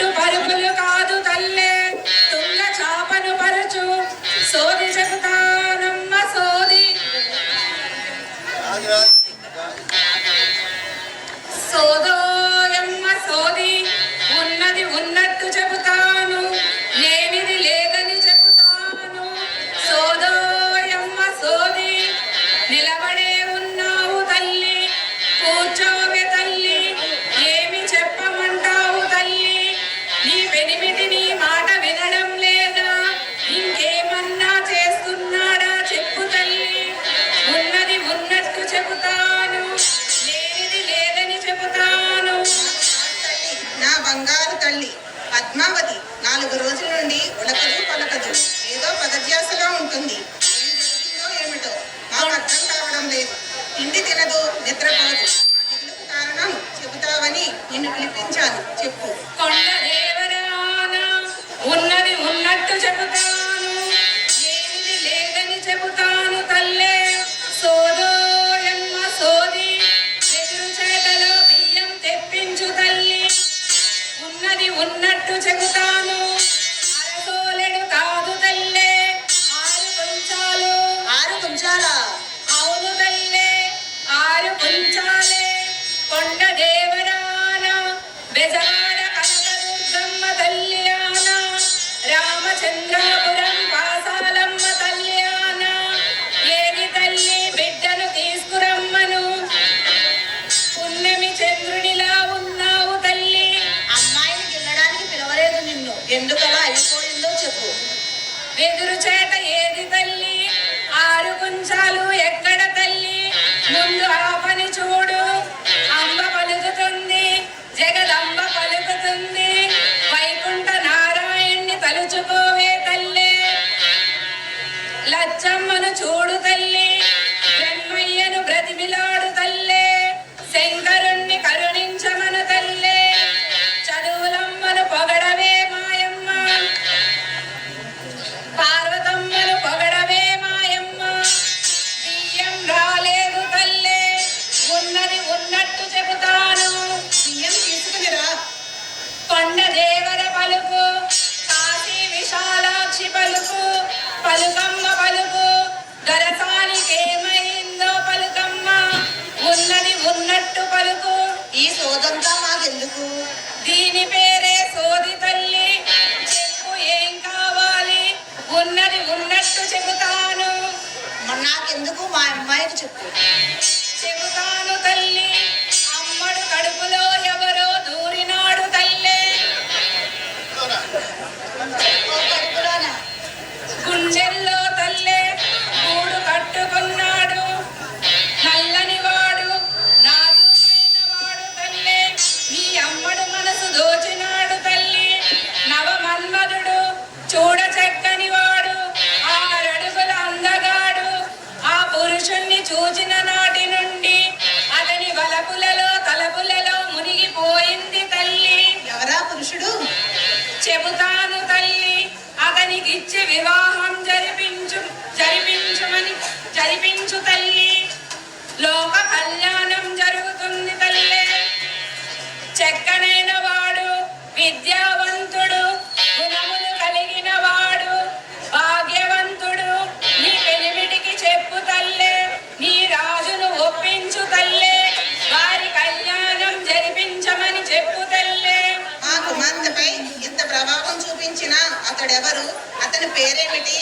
పట్టు పరుపులు కాదు తల్లే తుల్ల చాపను పరచు సోది చెబుతా తల్లి. పద్మావతి నాలుగు రోజుల నుండి ఉడకదు పలకదు. ఏదో పదధ్యాసలో ఉంటుంది. చెబుతాను. అరసోలెడు కాదు తల్లే. ఆరు కొంచాలు. ఆరు కొంచాలు? దీని పేరే సోది తల్లి. చెప్పు ఏం కావాలి? ఉన్నది ఉన్నట్టు చెబుతాను. నాకెందుకు? మా అమ్మాయికి చెప్పు. చెబుతాను తల్లి. అమ్మడు కడుపులో ఎవరో దూరినాడు తల్లే. గుండె ఎవరు? అతని పేరేమిటి?